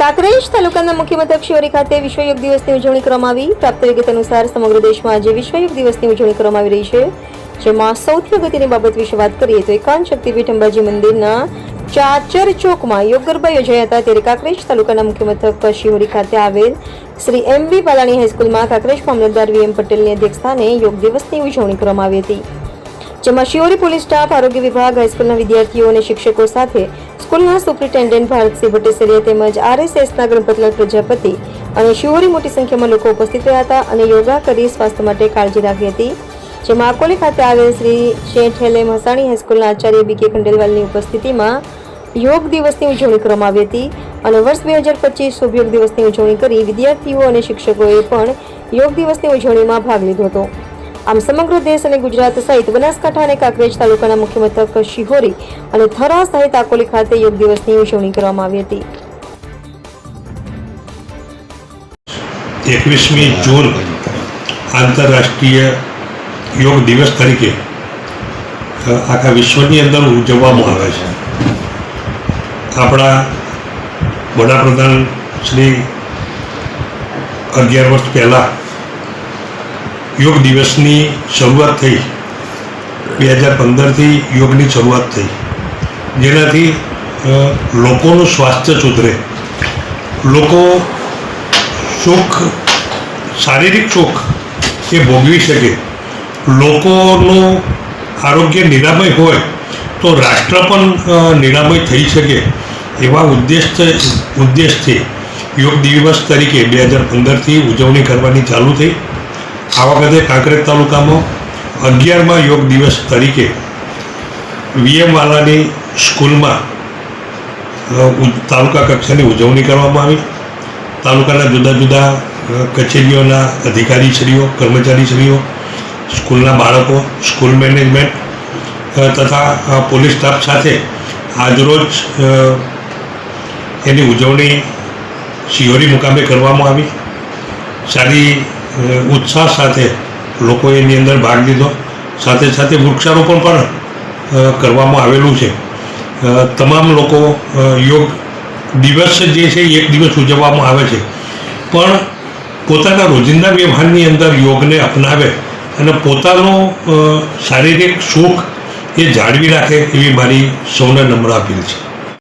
કાંકરેજ તાલુકાના મુખ્ય મથક શિવરી ખાતે વિશ્વ યોગ દિવસની ઉજવણી કરવામાં આવી. પ્રાપ્ત વિગત અનુસાર સમગ્ર દેશમાં આજે વિશ્વ યોગ દિવસની ઉજવણી કરવામાં આવી રહી છે. જેમાં સૌથી અગત્યની બાબત વિશે વાત કરીએ તો એકાંત શક્તિપીઠ અંબાજી મંદિરના ચાચર ચોકમાં યોગ ગરબા યોજાયા હતા. ત્યારે કાંકરેજ તાલુકાના મુખ્ય મથક શિહોરી ખાતે આવેલ શ્રી એમ વી બાલાણી હાઈસ્કૂલમાં કાંકરેજ મામલતદાર વી એમ પટેલની અધ્યક્ષસ્થાને યોગ દિવસની ઉજવણી કરવામાં આવી હતી. જેમાં શિયોરી પોલીસ સ્ટાફ, આરોગ્ય વિભાગ હાઈસ્કૂલના વિદ્યાર્થીઓ અને શિક્ષકો સાથે સ્કૂલના સુપ્રિન્ટેન્ડન્ટ ભારતસિંહ ભટ્ટેસરિયા તેમજ આરએસએસના ગણપતલાલ પ્રજાપતિ અને શિહોરી મોટી સંખ્યામાં લોકો ઉપસ્થિત રહ્યા હતા અને યોગા કરી સ્વાસ્થ્ય માટે કાળજી રાખી હતી. જેમાં અકોલી ખાતે આવેલ શ્રી શેઠ હેલે હાઈસ્કૂલના આચાર્ય બી કે ખંડેલવાલની ઉપસ્થિતિમાં યોગ દિવસની ઉજવણી કરવામાં આવી હતી અને વર્ષ બે હજાર પચીસ શુભ યોગ દિવસની ઉજવણી કરી વિદ્યાર્થીઓ અને શિક્ષકોએ પણ યોગ દિવસની ઉજવણીમાં ભાગ લીધો હતો. આમ સમગ્ર દેશ અને ગુજરાત સહિત બનાસકાંઠા અને કાંકરેજ તાલુકાના મુખ્ય મથક શિહોરી અને થરા સહિત આકોલી ખાતે યોગ દિવસની ઉજવણી કરવામાં આવી હતી. એકવીસમી જૂન આંતરરાષ્ટ્રીય યોગ દિવસ તરીકે આખા વિશ્વની અંદર ઉજવવામાં આવે છે. આપણા વડાપ્રધાન શ્રી અગિયાર વર્ષ પહેલાં યોગ દિવસની શરૂઆત થઈ. બે હજાર પંદરથી યોગની શરૂઆત થઈ. જેનાથી લોકોનું સ્વાસ્થ્ય સુધરે. લોકો સુખ, શારીરિક સુખ એ ભોગવી શકે. લોકોનું આરોગ્ય નિરામય હોય તો રાષ્ટ્ર પણ નિરામય થઈ શકે. એવા ઉદ્દેશ ઉદ્દેશથી યોગ દિવસ તરીકે બે હજાર પંદરથી ઉજવણી કરવાની ચાલુ થઈ. આ વખતે કાંકરેજ તાલુકામાં અગિયારમાં યોગ દિવસ તરીકે વીએમ વાલાની સ્કૂલમાં તાલુકા કક્ષાની ઉજવણી કરવામાં આવી. તાલુકાના જુદા જુદા કચેરીઓના અધિકારીશ્રીઓ, કર્મચારીશ્રીઓ, સ્કૂલના બાળકો, સ્કૂલ મેનેજમેન્ટ તથા પોલીસ સ્ટાફ સાથે આજરોજ એની ઉજવણી શિહોરી મુકામે કરવામાં આવી. સારી ઉત્સાહ સાથે લોકોએ એની અંદર ભાગ લીધો. સાથે સાથે વૃક્ષારોપણ પણ કરવામાં આવેલું છે. તમામ લોકો યોગ દિવસ જે છે એક દિવસ ઉજવવામાં આવે છે. પણ પોતાના રોજિંદા વ્યવહારની અંદર યોગને અપનાવે અને પોતાનો શારીરિક સુખ એ જાળવી રાખે એવી મારી સૌને નમ્ર અપીલ છે.